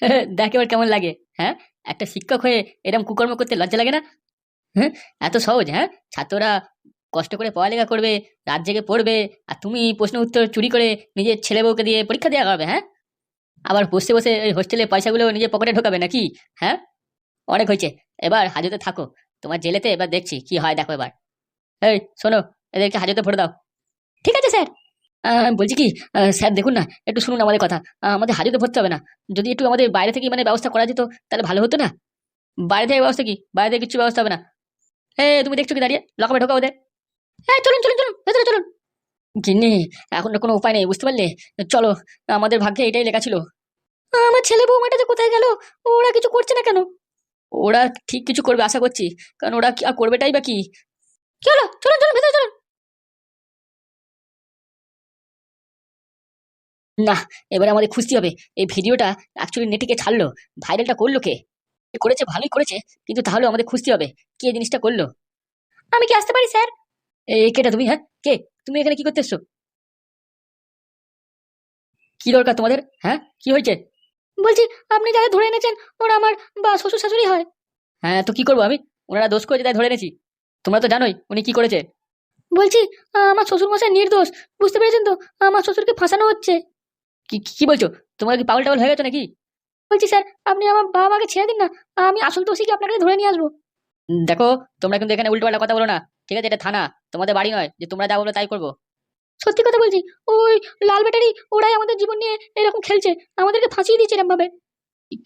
দেখ এবার কেমন লাগে হ্যাঁ? একটা শিক্ষক হয়ে এরকম কুকর্ম করতে লজ্জা লাগে না? হ্যাঁ? এত সহজ হ্যাঁ? ছাত্ররা কষ্ট করে পড়ালেখা করবে, রাত জেগে পড়বে, আর তুমি প্রশ্ন উত্তর চুরি করে নিজের ছেলে বউকে দিয়ে পরীক্ষা দেওয়া হবে হ্যাঁ? আবার বসে বসে ওই হোস্টেলের পয়সাগুলো নিজের পকেটে ঢোকাবে নাকি হ্যাঁ? অনেক হয়েছে, এবার হাজতে থাকো, তোমার জেলেতে এবার দেখছি কি হয়, দেখো এবার। এই, শোনো, এদেরকে হাজতে ভরে দাও। ঠিক আছে, স্যার। বলছি কি স্যার দেখুন না, একটু শুনুন আমাদের কথা। আমাদের হাজতে ভরতে হবে না। যদি একটু আমাদের বাইরে থেকে মানে ব্যবস্থা করা যেত, তাহলে ভালো হতো না? বাইরে থেকে ব্যবস্থা কি? বাইরে থেকে কিছু ব্যবস্থা হবে না? এ, তুমি দেখছ কি দাঁড়িয়ে? লকাপে ঢোকা ওদের। হ্যাঁ চলুন চলুন চলুন, ভেতরে চলুন। গিন্নি, এখন কোনো উপায় নেই, বুঝতে পারলে? চলো, আমাদের ভাগ্যে এটাই লেখা ছিল। আমার ছেলে বৌমাটা যে কোথায় গেল? ওরা কিছু করছে না কেন? ওরা ঠিক কিছু করবে, আশা করছি। কারণ ওরা কি আর করবেটাই বা কি? চলো, চলুন চলুন, ভেতরে চলুন। না, এবারে আমাদের খুঁজতে হবে। এই ভিডিওটা অ্যাকচুয়ালি নেটিকে ছাড়লো। ভাইরালটা করল কে? করেছে, ভালোই করেছে, কিন্তু তাহলে আমাদের খুঁজতে হবে। কে জিনিসটা করল? আমি কি আসতে পারি, স্যার? এই কেটা তুমি হ্যাঁ? কে? তুমি এখানে কি করতে এসছো? কি দরকার তোমাদের হ্যাঁ? কি হয়েছে? বলছি, আপনি যাদের ধরে এনেছেন, ওরা আমার বা শ্বশুর শাশুড়ি হয়। হ্যাঁ তো কি করব আমি? ওনারা দোষ করেছে তাই ধরে এনেছি। তোমরা তো জানোই উনি কি করেছে। বলছি, আমার শ্বশুর মশাই নির্দোষ, বুঝতে পেরেছেন তো? আমার শ্বশুরকে ফাঁসানো হচ্ছে। কি কি- বলছো? তোমরা কি পাগল টাগল হয়ে গেছো নাকি? বলছি স্যার আপনি আমার বাবা মাকে ছেড়ে দিন না আমি আসল দোষীকে আপনাকে ধরে নিয়ে আসব? দেখো তোমরা কিন্তু এখানে উল্টোপাল্টা কথা বলো না। ঠিক আছে এটা থানা তোমাদের বাড়ি নয় যে তোমরা যা বলো তাই করব। সত্যি কথা বলছি ওই লাল ব্যাটারি ওরাই আমাদের জীবন নিয়ে এরকম খেলছে আমাদেরকে ফাঁসিয়ে দিচ্ছে এরকম ভাবে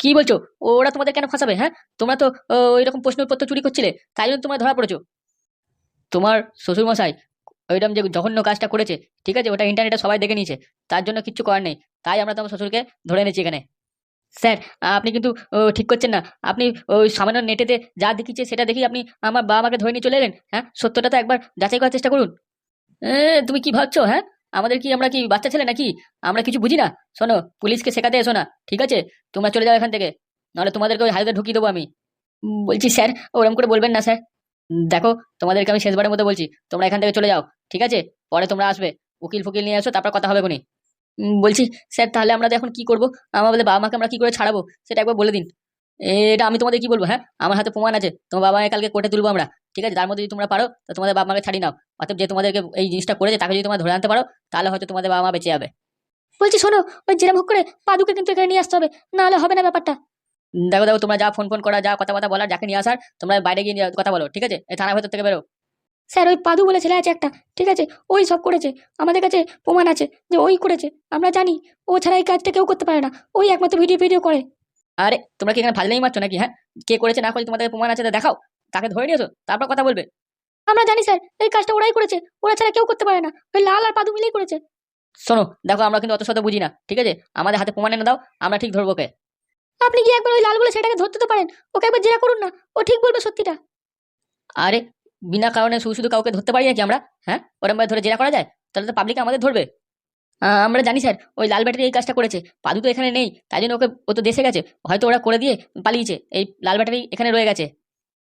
কি বলছো? ওরা তোমাদের কেন ফাঁসাবে হ্যাঁ? তোমরা তো ও, এরকম প্রশ্নপত্র চুরি করছিলে তাই জন্য তোমরা ধরা পড়েছো। তোমার শ্বশুর মশাই ওইরকম যে জঘন্য কাজটা করেছে, ঠিক আছে? ওটা ইন্টারনেটে সবাই দেখে নিয়েছে, তার জন্য কিচ্ছু করার নেই। তাই আমরা তোমার শ্বশুরকে ধরে এনেছি এখানে। স্যার, আপনি কিন্তু ঠিক করছেন না। আপনি ওই সামান্য নেটেতে যা দেখিছে সেটা দেখি আপনি আমার বাবা মাকে ধরে নিয়ে চলে এলেন হ্যাঁ? সত্যটা তো একবার যাচাই করার চেষ্টা করুন। তুমি কি ভাবছ হ্যাঁ? আমাদের কি, আমরা কি বাচ্চা ছেলে নাকি? আমরা কিছু বুঝি না। শোনো, পুলিশকে শেখাতে এসো না, ঠিক আছে? তোমরা চলে যাও এখান থেকে। নাহলে তোমাদেরকে ওই হাজতে ঢুকিয়ে দেবো আমি। বলছি, স্যার ওরকম করে বলবেন না, স্যার। দেখো, তোমাদেরকে আমি শেষবারের মতো বলছি, তোমরা এখান থেকে চলে যাও, ঠিক আছে? পরে তোমরা আসবে। উকিল ফুকিল নিয়ে আসো তারপর কথা হবে কোনি বলছি, স্যার, তাহলে আমরা এখন কি করব? আমাদের বাবা মাকে আমরা কি করে ছাড়াবো? সেটা একবার বলে দিন। এটা আমি তোমাদের কি বলব হ্যাঁ? আমার হাতে প্রমাণ আছে, তোমার বাবা কালকে কোর্টে তুলবো আমরা, ঠিক আছে? তার মধ্যে যদি তোমরা পারো, তো তোমাদের বাবা মাকে ছাড়িয়ে নাও। অতএব যে তোমাদেরকে এই জিনিসটা করেছে, তাকে যদি তোমরা ধরে আনতে পারো, তাহলে হয়তো তোমাদের বাবা মা বেঁচে যাবে। বলছি, শোনো, ওই যেরম হোক করে পাদুকে কিন্তু এখানে নিয়ে আসতে হবে, নাহলে হবে না ব্যাপারটা। দেখো দেখো তোমরা যা ফোন ফোন করা যা কথা কথা বলার যাকে নিয়ে আসার তোমরা বাইরে গিয়ে নিয়ে কথা বলো ঠিক আছে? এই থানার ভেতর থেকে বেরো। স্যার ওই পাদু বলে ছেলে আছে একটা ঠিক আছে? ওই সব করেছে। আমাদের কাছে প্রমাণ আছে যে ওই করেছে। আমরা জানি ও ছাড়া এই কাজটা কেউ করতে পারে না। ওই একমাত্র ভিডিও ভিডিও করে। আরে তোমরা কি এখানে ফাজলেই মারছো নাকি হ্যাঁ? কে করেছে না করেছে তোমাদের প্রমাণ আছে তা দেখাও। তাকে ধরে নিয়েছো তারপর কথা বলবে। আমরা জানি স্যার এই কাজটা ওরাই করেছে। ওরা ছাড়া কেউ করতে পারে না। ওই লাল আর পাদু মিলেই করেছে। শোনো দেখো আমরা কিন্তু অত শত বুঝি না ঠিক আছে? আমাদের হাতে প্রমাণ এনে দাও আমরা ঠিক ধরবো ওকে। আপনি কি একবার ওই লাল বলে সেটাকে ধরতে তো পারেন। ওকে একবার জেরা করুন না। ও ঠিক বলবে সত্যিটা। আরে, বিনা কারণে শুধু শুধু কাউকে ধরতে পারি নাকি আমরা? হ্যাঁ? ওরম ধরে জেরা করা যায়? তাহলে তো পাবলিক আমাদের ধরবে। আমরা জানি স্যার, ওই লাল ব্যাটারি এই কাজটা করেছে। পাদু তো এখানে নেই, তাই জন্য ওকে, ও তো দেশে গেছে। হয়তো ওরা করে দিয়ে পালিয়েছে। এই লাল ব্যাটারি এখানে রয়ে গেছে।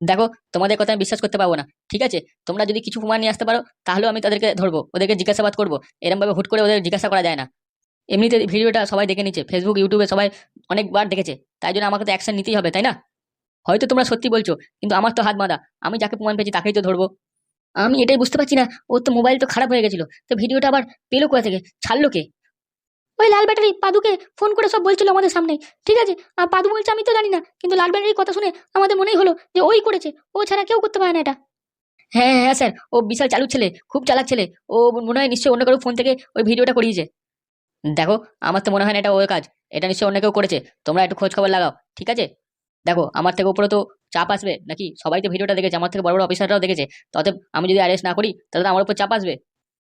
দেখো, তোমাদের কথা আমি বিশ্বাস করতে পারব না। ঠিক আছে? তোমরা যদি কিছু প্রমাণ নিয়ে আসতে পারো, তাহলেও আমি তাদেরকে ধরবো। ওদেরকে জিজ্ঞাসাবাদ করব। এরম ভাবে হুট করে ওদের জিজ্ঞাসা করা যায় না। এমনিতে ভিডিওটা সবাই দেখে নিচ্ছে। ফেসবুক ইউটিউবে সবাই অনেকবার দেখেছে, তাই জন্য আমাকে তো অ্যাকশন নিতেই হবে, তাই না? হয়তো তোমরা সত্যি বলছো, কিন্তু আমার তো হাত বাঁধা, আমি যাকে প্রমাণ পেয়েছি তাকেই তো ধরবো। আমি এটাই বুঝতে পারছি না, ওর তো মোবাইল তো খারাপ হয়ে গেছিল, তো ভিডিওটা আবার পেল কোথা থেকে? ছাড়লো কে? ওই লাল ব্যাটারি পাদুকে ফোন করে সব বলছিল আমাদের সামনে, ঠিক আছে? আর পাদু বলছে, আমি তো জানি না, কিন্তু লাল ব্যাটারির কথা শুনে আমাদের মনেই হলো যে ওই করেছে, ও ছাড়া কেউ করতে পারে না এটা। হ্যাঁ হ্যাঁ স্যার, ও বিশাল চালু ছেলে, খুব চালাক ছেলে, ও মনে হয় নিশ্চয়ই অন্য কারও ফোন থেকে ওই ভিডিওটা করিয়েছে। দেখো আমার তো মনে হয় না এটা ওর কাজ। এটা নিশ্চয়ই অন্য কেউ করেছে। তোমরা একটু খোঁজ খবর লাগাও ঠিক আছে? দেখো আমার থেকে উপরে তো চাপ আসবে নাকি? সবাই তো ভিডিওটা দেখেছে আমার থেকে বড় বড় অফিসাররাও দেখেছে। তবে আমি যদি অ্যারেস্ট না করি তাহলে তো আমার উপর চাপ আসবে।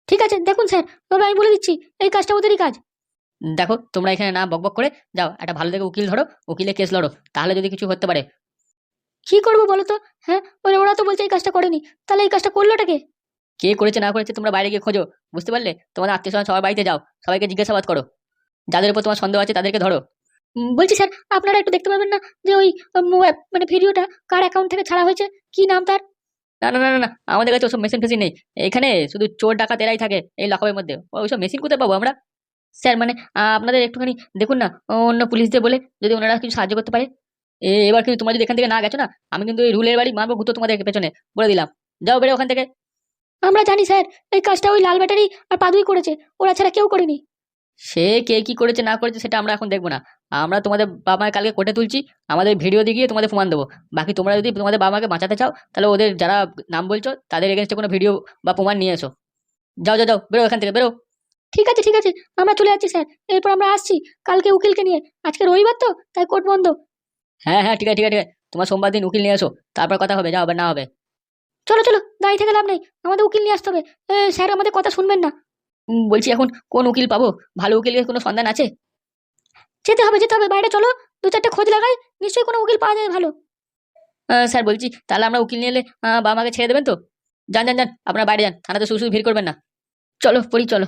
ঠিক আছে দেখুন স্যার তবে আমি বলে দিচ্ছি এই কাজটা ওদেরই কাজ। দেখো তোমরা এখানে না বকবক করে যাও একটা ভালো থেকে উকিল ধরো উকিলে কেস লড়ো তাহলে যদি কিছু হতে পারে। কি করব বলো তো? হ্যাঁ ওরা ওরা তো বলছে এই কাজটা করেনি তাহলে এই কাজটা করলোটাকে কে করেছে না করেছে তোমরা বাইরে গিয়ে খোঁজো বুঝতে পারলে? তোমাদের আত্মীয় স্বজন সবার বাড়িতে যাও সবাইকে জিজ্ঞাসাবাদ করো। যাদের উপর তোমার সন্দেহ আছে তাদেরকে ধরো। বলছি স্যার আপনারা একটু দেখতে পারবেন না যে ওই মানে ভিডিওটা কার অ্যাকাউন্ট থেকে ছাড়া হয়েছে? কি নাম তার? না না না না, আমাদের কাছে ওসব মেশিন ফেসিন নেই। এখানে শুধু চোর ডাকাত এরাই থাকে এই লকআপের মধ্যে। ওইসব মেশিন কোথায় পাবো আমরা? স্যার মানে আপনাদের একটুখানি দেখুন না অন্য পুলিশদের বলে যদি ওনারা কিছু সাহায্য করতে পারে। এ এবার কিন্তু তোমরা যদি এখান থেকে না গেছো না আমি কিন্তু এই রুলের বাড়ি মারবো গুতো তোমাদের পেছনে বলে দিলাম। যাও বেড়ে ওখান থেকে। আমরা জানি স্যার এই কাজটা ওই লাল ব্যাটারি আর পাদুই করেছে ওরা ছাড়া কেউ করেনি। সে কে কি করেছে না করেছে সেটা আমরা এখন দেখব না। আমরা তোমাদের বাবা মায়ের কালকে কোর্টে তুলছি আমাদের ভিডিও দিয়ে তোমাদের প্রমাণ দেবো। বাকি তোমরা যদি তোমাদের বাবা মাকে বাঁচাতে চাও তাহলে ওদের যারা নাম বলছো তাদের এগেনস্টে কোনো ভিডিও বা প্রমাণ নিয়ে এসো। যাও যাও যাও বেরো এখান থেকে বেরো। ঠিক আছে ঠিক আছে আমরা চলে যাচ্ছি স্যার এরপর আমরা আসছি কালকে উকিলকে নিয়ে। আজকে রবিবার তো তাই কোর্ট বন্ধ। হ্যাঁ হ্যাঁ ঠিক আছে ঠিক আছে ঠিক আছে। তোমার সোমবার দিন উকিল নিয়ে এসো তারপর কথা হবে যা হবে না হবে। চলো চলো দাঁড়িয়ে থেকে লাভ নেই। আমাদের উকিল নিয়ে আসতে হবে। স্যার আমাদের কথা শুনবেন না। বলছি এখন কোন উকিল পাবো? ভালো উকিলের কোনো সন্ধান আছে? যেতে হবে যেতে হবে বাইরে চলো। দু চারটে খোঁজ লাগাই নিশ্চয়ই কোনো উকিল পাওয়া যায় ভালো। স্যার বলছি তাহলে আমরা উকিল নিয়ে এলে বাবা মাকে ছেড়ে দেবেন তো? যান যান যান আপনারা বাইরে যান থানাতে শুধু শুধু ভিড় করবেন না। চলো পড়ি চলো।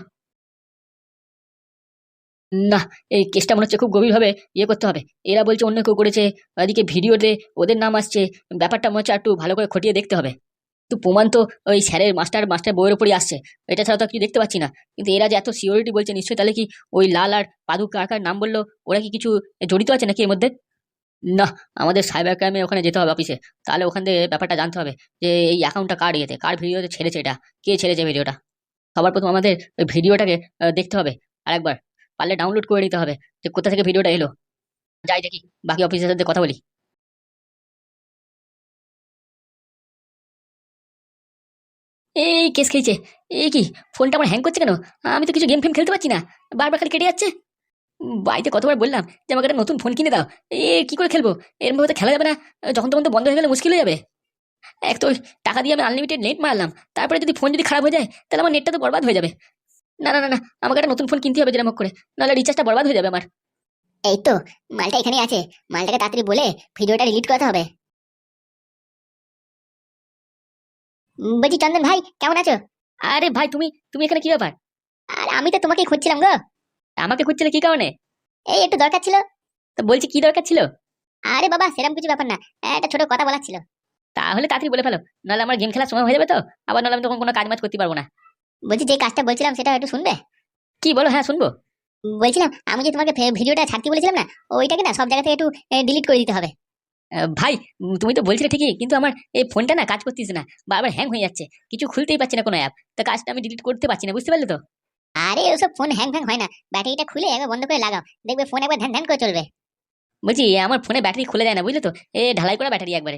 না এই কেসটা মনে হচ্ছে খুব গভীরভাবে ইয়ে করতে হবে। এরা বলছে অন্য কেউ করেছে এদিকে ভিডিওতে ওদের নাম আসছে ব্যাপারটা মনে হচ্ছে একটু ভালো করে খটিয়ে দেখতে হবে। তো প্রমাণ তো ওই স্যারের মাস্টার মাস্টার বইয়ের উপরই আসছে। এটা ছাড়া তো আর কিছু দেখতে পাচ্ছি না। কিন্তু এরা যে এত সিওরিটি বলছে, নিশ্চয়ই তাহলে কি ওই লাল আর পাদু কাকার নাম বলল, ওরা কি কিছু জড়িত আছে নাকি এর মধ্যে? না, আমাদের সাইবার ক্রাইমে ওখানে যেতে হবে অফিসে তাহলে ওখান থেকে ব্যাপারটা জানতে হবে যে এই অ্যাকাউন্টটা কার ইয়েতে, কার ভিডিওতে ছেড়েছে এটা? কে ছেড়েছে ভিডিওটা সবার প্রথম আমাদের ওই ভিডিওটাকে দেখতে হবে। আরেকবার, পারলে ডাউনলোড করে নিতে হবে যে কোথা থেকে ভিডিওটা এলো। যাই দেখি, বাকি অফিসের সাথে কথা বলি। এই কেস খেয়েছে এই কি, ফোনটা আমার হ্যাং করছে কেন? আমি তো কিছু গেম ফেম খেলতে পারছি না। বারবার খালি কেটে যাচ্ছে। বাড়িতে কতবার বললাম যে, আমাকে একটা নতুন ফোন কিনে দাও। এ, কি করে খেলব? এরম ভাবে তো খেলা যাবে না। যখন তখন তো বন্ধ হয়ে গেলে মুশকিল হয়ে যাবে। এক তো টাকা দিয়ে আমি আনলিমিটেড নেট মারলাম। তারপরে যদি ফোন যদি খারাপ হয়ে যায়, তাহলে আমার নেটটা তো বরবাদ হয়ে যাবে। না না না না, আমাকে একটা নতুন ফোন কিনতে হবে যেরকম করে। নাহলে রিচার্জটা বরবাদ হয়ে যাবে আমার। এই তো, মালটা এখানেই আছে। মালটাকে তাড়াতাড়ি বলে ভিডিওটা ডিলিট করতে হবে। বলছি চন্দন ভাই কেমন আছো? আরে ভাই তুমি তুমি এখানে কি ব্যাপার? আর আমি তো তোমাকে খুঁজছিলাম গো। আমাকে খুঁজছিলে কি কারণে? এই একটু দরকার ছিল। তো বলছি কি দরকার ছিল? আরে বাবা সেরকম কিছু ব্যাপার না। একটা ছোট কথা বলার ছিল। তাহলে তাড়াতাড়ি বলে ফেলো। নাহলে আমার গেম খেলার সময় হয়ে যাবে তো? আবার নাহলে আমি তখন কোনো কাজ মাজ করতে পারব না। বলছি যে কাজটা বলছিলাম সেটা একটু শুনবে? কি বলো? হ্যাঁ শুনব। বলছিলাম আমি যে তোমাকে ভিডিওটা ছাড়তে বলেছিলাম না ওইটাকে না সব জায়গা থেকে একটু ডিলিট করে দিতে হবে। ভাই তুমি তো বলছিলে ঠিকই কিন্তু আমার এই ফোনটা না কাজ করতেছে না বারবার হ্যাং হয়ে যাচ্ছে কিছু খুলতেই পারছি না কোনো অ্যাপ তা কাজটা আমি ডিলিট করতে পারছি না বুঝতে পারলে তো? আরে ওসব ফোন হ্যাং ফ্যাং হয় না ব্যাটারিটা খুলে একবার বন্ধ করে লাগাও দেখবে ফোন একবার ধ্যান ধ্যান করে চলবে। বলছি আমার ফোনে ব্যাটারি খুলে যায় না বুঝলে তো? এ ঢালাই করা ব্যাটারি একবারে।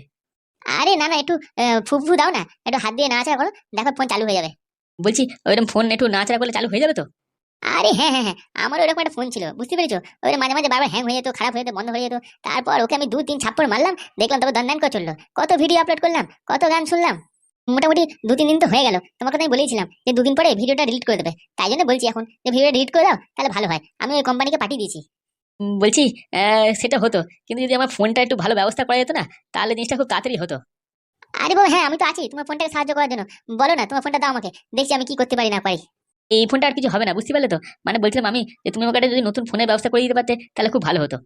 আরে না না একটু আহ, ফু ফু দাও না একটু হাত দিয়ে নাড়াচাড়া করো দেখো ফোন চালু হয়ে যাবে। বলছি ওইরকম ফোন একটু নাচড়া করলে চালু হয়ে যাবে তো? আরে হ্যাঁ হ্যাঁ হ্যাঁ আমার ওরকম একটা ফোন ছিল বুঝতে পেরেছ? ওই মাঝে মাঝে বারবার হ্যাং হয়ে যেত খারাপ হয়ে যেত বন্ধ হয়ে যেত। তারপর ওকে আমি দু তিন ছাপ্পড় মারলাম দেখলাম তবে দন করে চলল। কত ভিডিও আপলোড করলাম কত গান শুনলাম। মোটামুটি দু তিন দিন তো হয়ে গেল। তোমাকে আমি বলেছিলাম যে দুদিন পরে ভিডিওটা ডিলিট করে দেবে। তাই জন্য বলছি এখন যে ভিডিওটা ডিলিট করে দাও তাহলে ভালো হয়। আমি ওই কোম্পানিকে পাঠিয়ে দিয়েছি। বলছি সেটা হতো। কিন্তু যদি আমার ফোনটা একটু ভালো ব্যবস্থা করা যেত না তাহলে জিনিসটা খুব তাড়াতাড়ি হতো। আরে বাবা হ্যাঁ আমি তো আছি। তোমার ফোনটাকে সাহায্য করার জন্য। বলো না তোমার ফোনটা দাও আমাকে। দেখছি আমি কি করতে পারি না পারি। এই ফোনটা আর কিছু হবে না বুঝতে পারলে তো? মানে বলছিলাম আমি যে তুমি আমাকে যদি নতুন ফোনের ব্যবস্থা করে দিতে পারতে তাহলে খুব ভালো হতো।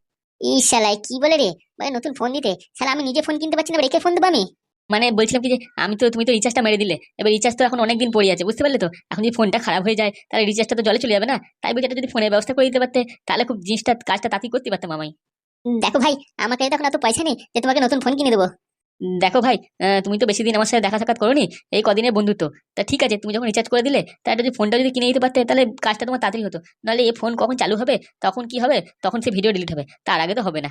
ইশালাই কি বলে রে? বলে নতুন ফোন দিতে শালা আমি নিজে ফোন কিনতে পারছি না রেখে ফোন দেবো আমি? মানে বলছিলাম কি যে আমি তো তুমি তো রিচার্জটা মেরে দিলে। এবার রিচার্জ তো এখন অনেকদিন পড়ে আছে বুঝতে পারলে তো? এখন যদি ফোনটা খারাপ হয়ে যায় তাহলে রিচার্জটা তো জলে চলে যাবে না? তাই বলছি যদি ফোনের ব্যবস্থা করে দিতে পারতে তাহলে খুব জিনিসটা কাজটা তাড়াতাড়ি করতে পারতাম আমি দেখো ভাই আমার কাছে তখন এত পয়সা নেই যে তোমাকে নতুন ফোন কিনে দেবো। দেখো ভাই তুমি তো বেশি দিন আমার সাথে দেখা সাক্ষাৎ করোনি এই কদিনের বন্ধুত্ব। তা ঠিক আছে তুমি যখন রিচার্জ করে দিলে তা যদি ফোনটা যদি কিনে দিতে পারতে তাহলে কাজটা তোমার তাড়াতাড়ি হতো। নাহলে এই ফোন কখন চালু হবে তখন কি হবে তখন সে ভিডিও ডিলিট হবে তার আগে তো হবে না।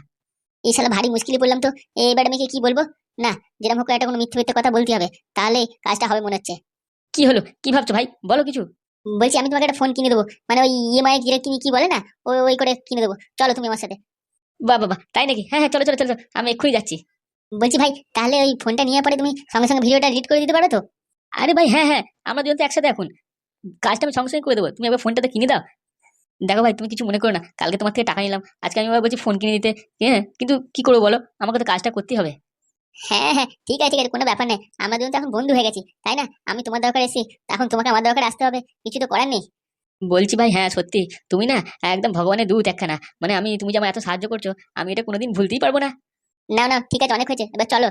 এই শালা ভারী মুশকিলে পড়লাম তো এবার আমি কি বলব? না যেরকম হোক একটা কোনো মিথ্যে মিথ্যে কথা বলতে হবে তাহলে কাজটা হবে মনে হচ্ছে। কি হলো? কি ভাবছ ভাই? বলো কিছু। বলছি আমি তোমাকে একটা ফোন কিনে দেবো মানে ওই ইএমআই কিনে কিনে কি বলে না ওই ওই করে কিনে দেবো। চলো তুমি আমার সাথে। বা বাবা তাই নাকি? হ্যাঁ হ্যাঁ চলো চলো চলো চলো, আমি এক্ষুনি যাচ্ছি। বলছি ভাই তাহলে ওই ফোনটা নিয়ে পরে তুমি সঙ্গে সঙ্গে ভিডিওটা ডিলিট করে দিতে পারো তো? আরে ভাই হ্যাঁ হ্যাঁ আমরা দুজন তো একসাথে এখন। কাজটা আমি সঙ্গে সঙ্গে করে দেবো। তুমি এবার ফোনটা তো কিনে দাও। দেখো ভাই তুমি কিছু মনে করো না। কালকে তোমার থেকে টাকা নিলাম। আজকে আমি বলছি ফোন কিনে দিতে। হ্যাঁ কিন্তু কি করব বলো? আমাকে তো কাজটা করতেই হবে। হ্যাঁ হ্যাঁ ঠিক আছে ঠিক আছে কোনো ব্যাপার নেই। আমরা দুজন তো এখন বন্ধু হয়ে গেছি তাই না? আমি তোমার দরকার এসেছি এখন তোমাকে আমার দরকার আসতে হবে। কিছু তো করার নেই। বলছি ভাই হ্যাঁ সত্যি। তুমি না একদম ভগবানের দূত একখানা। মানে আমি তুমি যে আমার এত সাহায্য করছ আমি এটা কোনোদিন ভুলতেই পারব না। না না ঠিক আছে অনেক হয়েছে। এবার চলো।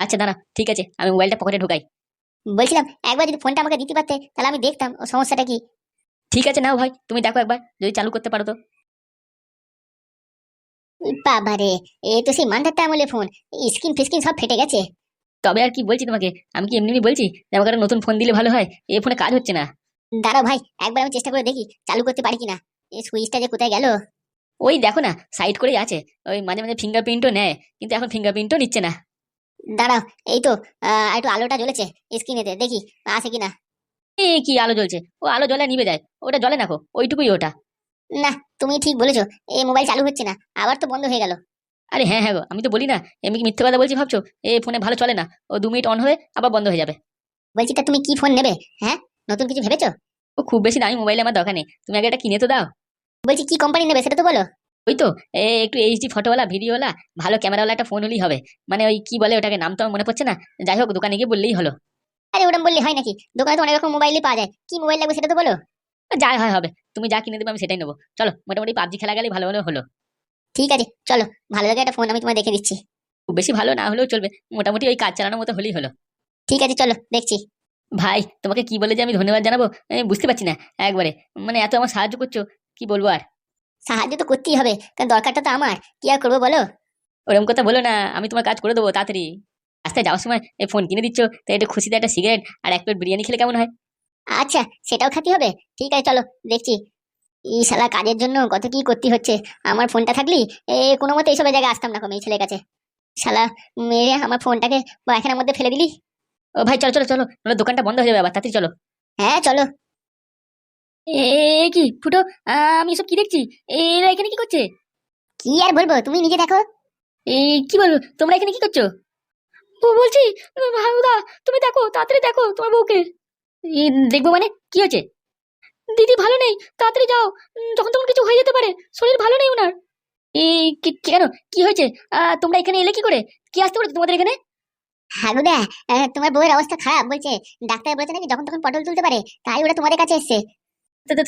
আচ্ছা দাঁড়া ঠিক আছে আমি মোবাইলটা পকেটে ঢুকাই। বলছিলাম একবার যদি ফোনটা আমাকে দিতে পারতে তাহলে আমি দেখতাম ও সমস্যাটা কি। ঠিক আছে নাও ভাই তুমি দেখো একবার যদি চালু করতে পারো তো। বাবারে এ তো সেই মান্দারটা আমলে ফোন স্ক্রিন ফিস্কিন সব ফেটে গেছে। তবে আর কি বলছি তোমাকে আমি কি এমনি এমনি বলছি যে আমাকে একটা নতুন ফোন দিলে ভালো হয়? এই ফোনে কাজ হচ্ছে না। দাঁড়াও ভাই একবার আমি চেষ্টা করে দেখি চালু করতে পারি কিনা। এই সুইচটা যে কোথায় গেল? ওই দেখো না সাইড করেই আছে। ওই মাঝে মাঝে ফিঙ্গারপ্রিন্টও নেয় কিন্তু এখন ফিঙ্গারপ্রিন্টও নিচ্ছে না। দাঁড়াও এই তো আহ, একটু আলোটা জ্বলেছে স্ক্রিনেতে দেখি আছে কিনা। এই কি আলো জ্বলছে? ও আলো জ্বলে নিবে যায় ওটা জ্বলে না গো ওইটুকুই ওটা। না তুমি ঠিক বলেছ এই মোবাইল চালু হচ্ছে না আবার তো বন্ধ হয়ে গেল। আরে হ্যাঁ হ্যাঁ গো আমি তো বলি না এমনি কি মিথ্যে কথা বলছি ভাবছ? এই ফোনে ভালো চলে না ও দু মিনিট অন হয়ে আবার বন্ধ হয়ে যাবে। বলছি তা তুমি কি ফোন নেবে হ্যাঁ? নতুন কিছু ভেবেছো? ও খুব বেশি দামি মোবাইল আমার দরকার নেই তুমি আগে একটা কিনে তো দাও। বলছি কি কোম্পানি নেবে সেটা তো বলো। ওই তো এ একটু এইচডি ফটোওয়ালা ভিডিওওয়ালা ভালো ক্যামেরাওয়ালা একটা ফোন হলেই হবে। মানে ওই কি বলে ওটাকে নাম তো আমার মনে পড়ছে না। যাই হোক দোকানে গিয়ে বললেই হলো। আরে ওরম বললে হয় নাকি? দোকানে তো অনেক রকম মোবাইলই পাওয়া যায়। কি মোবাইল লাগবে সেটা তো বলো। যা হয় হবে। তুমি যা কিনে দেবে আমি সেটাই নেব। চলো মোটামুটি পাবজি খেলা গেলে ভালো ভালো হলো। ঠিক আছে চলো। ভালো লাগে একটা ফোন আমি তোমায় দেখে দিচ্ছি। খুব বেশি ভালো না হলেও চলবে। মোটামুটি ওই কাজ চালানোর মতো হলেই হলো। ঠিক আছে চলো দেখছি। ভাই তোমাকে কি বলে যে আমি ধন্যবাদ জানাব? আমি বুঝতে পারছি না একবারে। মানে এত আমার সাহায্য করছ। কি বলব আর? সাহায্য তো করতেই হবে কারণ দরকারটা তো আমার। কি আর করব বলো? ওরকম কথা বলো না আমি তোমার কাজ করে দেবো তাড়াতাড়ি। রাস্তায় যাওয়ার সময় এই ফোন কিনে দিচ্ছ তাই একটু খুশিতে একটা সিগারেট আর এক প্লেট বিরিয়ানি খেলে কেমন হয়? আচ্ছা সেটাও খাতি হবে। ঠিক আছে চলো দেখছি। এই শালা কাজের জন্য কত কি করতে হচ্ছে। আমার ফোনটা থাকলি? এ কোনো মতে এইসব জায়গায় আসতাম না কোনো এই ছেলের কাছে। শালা মেরে আমার ফোনটাকে এখানের মধ্যে ফেলে দিলি? ও ভাই চলো চলো চলো দোকানটা বন্ধ হয়ে যাবে আবার তাড়াতাড়ি চলো। হ্যাঁ চলো। এ এ কি ফুটো? আমি এসব কি দেখছি? এরা এখানে কি করছে? কি আর বলব তুমি নিজে দেখো। এই কি বলব তোমরা এখানে কি করছ? বলছি হাউদা তুমি দেখো তাড়াতাড়ি দেখো তোমার বউকে। দেখব মানে? কি হয়েছে? দিদি ভালো নেই তাড়াতাড়ি যাও। যখন তখন কিছু হয়ে যেতে পারে শরীর ভালো নেই ওনার। এই কেন? কি হয়েছে? তোমরা এখানে এলে কি করে? কি আসতে পারে তোমাদের এখানে? হাগুদা তোমার বউয়ের অবস্থা খারাপ বলছে। ডাক্তার বলছে নাকি যখন তখন পটল তুলতে পারে তাই ওরা তোমাদের কাছে এসছে।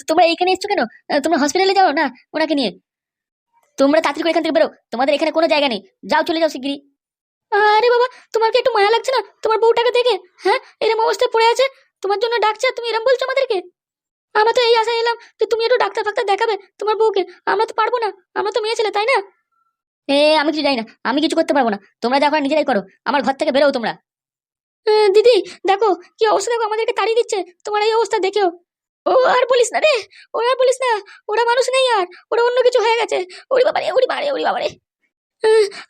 তোমরা এখানে এসছো কেন? তোমরা হসপিটালে যাও না ওনাকে নিয়ে। তোমরা তাড়াতাড়ি করে এখান থেকে বেরো। তোমাদের এখানে কোনো জায়গা নেই। যাও, চলে যাও শিগগিরই। আরে বাবা, তোমার কি একটু মায়া লাগছে না? তোমার বউটাকে দেখে হ্যাঁ? এরম অবস্থায় পড়ে আছে? তোমার জন্য ডাকছে তুমি এরম বলছো আমাদেরকে? আমরা তো এই আশায় এলাম যে তুমি একটু ডাক্তার ফাক্তার দেখাবে তোমার বউকে। আমরা তো পারব না। আমরা তো মেয়ে ছেলে, তাই না? এ, আমি কিছু জানি না। আমি কিছু করতে পারব না। তোমরা যা নিজেরাই করো। আমার ঘর থেকে বেরো তোমরা। দিদি, দেখো, কি অবস্থা দেখো, আমাদেরকে তাড়িয়ে দিচ্ছে। তোমার এই অবস্থা দেখেও। ও আর বলিস না রে। ও আর বলিস না ওরা মানুষ নেই আর ওরা অন্য কিছু হয়ে গেছে। ওরি বাবারে ওরি মারে ওরি বাবারে।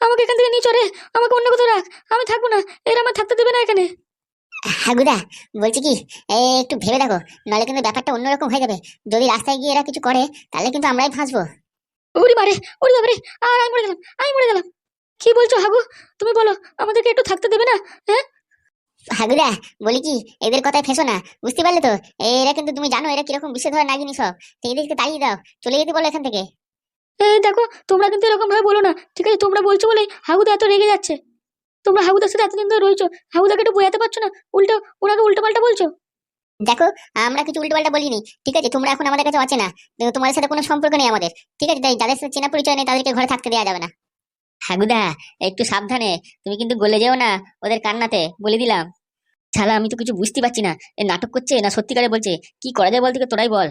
আমাকে এখান থেকে নিয়ে চলে আমাকে অন্য কোথাও রাখ। আমি থাকব না এরা আমার থাকতে দেবে না এখানে। হাগুদা বলছি কি এই একটু ভেবে দেখো নাহলে কিন্তু ব্যাপারটা অন্যরকম হয়ে যাবে। যদি রাস্তায় গিয়ে এরা কিছু করে তাহলে কিন্তু আমরাই ফাঁসবো। ওরি মারে ওরি বাবারে আর আমি মরে গেলাম আমি মরে গেলাম। কি বলছো হাগু? তুমি বলো আমাদেরকে একটু থাকতে দেবে না? হাগুদা বলি কি এদের কথায় ফেসো না বুঝতে পারলে তো? এরা কিন্তু তুমি জানো এরা কীরকম বিষয় ধরে নাগিনি সব। এদেরকে তাড়িয়ে দাও চলে যেতে বলো এখান থেকে। এই দেখো তোমরা কিন্তু এরকম ভাবে বলো না ঠিক আছে? তোমরা বলছো বলেই হাগুদা এত রেগে যাচ্ছে। তোমরা হাগুদার সাথে এতদিন ধরে রয়েছো হাগুদাকে একটু বোঝাতে পারছ না? উল্টো ওনাকে উল্টো পাল্টা বলছো? দেখো আমরা কিছু উল্টো পাল্টা বলিনি ঠিক আছে? তোমরা এখন আমাদের কাছে আছে না তোমাদের সাথে কোনো সম্পর্ক নেই আমাদের ঠিক আছে? তাই যাদের সাথে চেনা পরিচয় নেই তাদেরকে ঘরে থাকতে দেওয়া যাবে না। হাগুদা একটু সাবধানে। তুমি কিন্তু গলে যেও না ওদের কান্নাতে বলে দিলাম। শালা আমি তো কিছু বুঝতে পারছি না। এ নাটক করছে না সত্যিকারে বলছে? কি করা যায় বলতে তোরাই বল।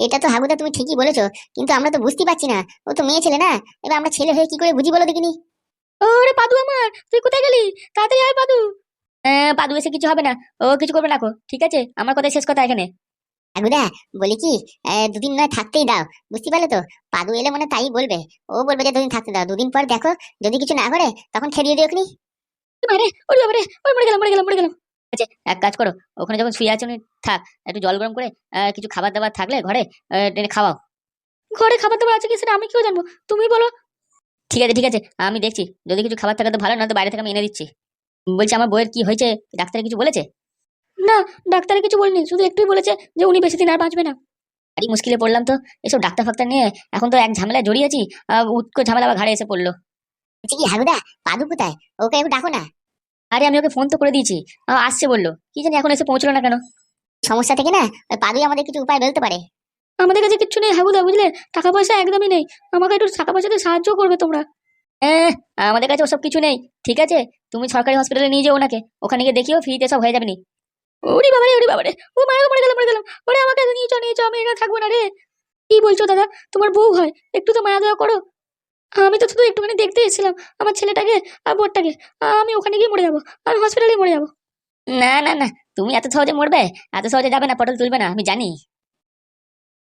এটা তো হাগুদা তুমি ঠিকই বলেছ কিন্তু আমরা তো বুঝতে পারছি না। ও তো মেয়ে ছেলে না এবার আমরা ছেলে হয়ে কি করে বুঝি বলো দেখিনি? ওরে পাদু আমার তুই কোথায় গেলি? তাড়াতাড়ি আয় পাদু। হ্যাঁ পাদু এসে কিছু হবে না। ও কিছু করবে না ঠিক আছে? আমার কথা শেষ কথা এখানে। হাগুদা বলি কি দুদিন নয় থাকতেই দাও। বুঝতে পারলে তো? পাদু এলে মনে তাই বলবে। ও বলবে যে দুদিন থাকতে দাও। দুদিন পর দেখো যদি কিছু না করে তখন খেলিয়ে দিও মারে গেলাম মরে গেলাম মরে গেলাম। আচ্ছা এক কাজ করো ওখানে যখন শুয়ে আছো থাক। একটু জল গরম করে আহ, কিছু খাবার দাবার থাকলে ঘরে আহ, টেনে খাওয়াও। ঘরে খাবার দাবার আছে কি সেটা আমি কেউ জানব? তুমি বলো। ঠিক আছে ঠিক আছে আমি দেখছি। যদি কিছু খাবার থাকে তো ভালো না তো বাইরে থেকে আমি এনে দিচ্ছি। বলছি আমার বইয়ের কি হয়েছে? ডাক্তারে কিছু বলেছে? না ডাক্তারে কিছু বলেনি শুধু একটুই বলেছে যে উনি বেশি দিন আর বাঁচবে না। আরে মুশকিলে পড়লাম তো এসব ডাক্তার ফাক্তার নিয়ে এখন তো এক ঝামেলায় জড়িয়েছি উৎকো ঝামেলা আবার ঘাড়ে এসে পড়ল। বলছি কি হাগুদা পাদু কোথায়? ওকে একটু ডাকো না। আরে আমি ওকে ফোন তো করে দিয়েছি আসছে বলল কি জানি এখন এসে পৌঁছলো না কেন। সমস্যা থেকে না ওই পাদুই আমাদের কিছু উপায় বলতে পারে। আমাদের কাছে কিচ্ছু নেই হাগুদা বুঝলে? টাকা পয়সা একদমই নেই আমাকে একটু টাকা পয়সা দিয়ে সাহায্য করবে তোমরা। হ্যাঁ আমাদের কাছে ওসব কিছু নেই ঠিক আছে? তুমি সরকারি হসপিটালে নিয়ে যাও ওনাকে ওখানে গিয়ে দেখিও ফ্রিতে সব হয়ে যাবে নি। ওরে বাবারে ওরে বাবারে। ও মায়ের মরে গেলাম মরে গেলাম ওরে আমাকে নিয়ে চল নিয়ে চল আমি এখানে থাকব না রে। কি বলছো দাদা? তোমার বউ হয়, একটু তো মায়া দেওয়া করো। আমি তো শুধু একটুখানি দেখতে এসেছিলাম, আমার ছেলেটাকে আর বোরটাকে। আমি ওখানে গিয়ে মরে যাব আমি হসপিটালে মরে যাব। না না না, তুমি এত সহজে মরবে, এত সহজে যাবে না, পটল তুলবে না, আমি জানি।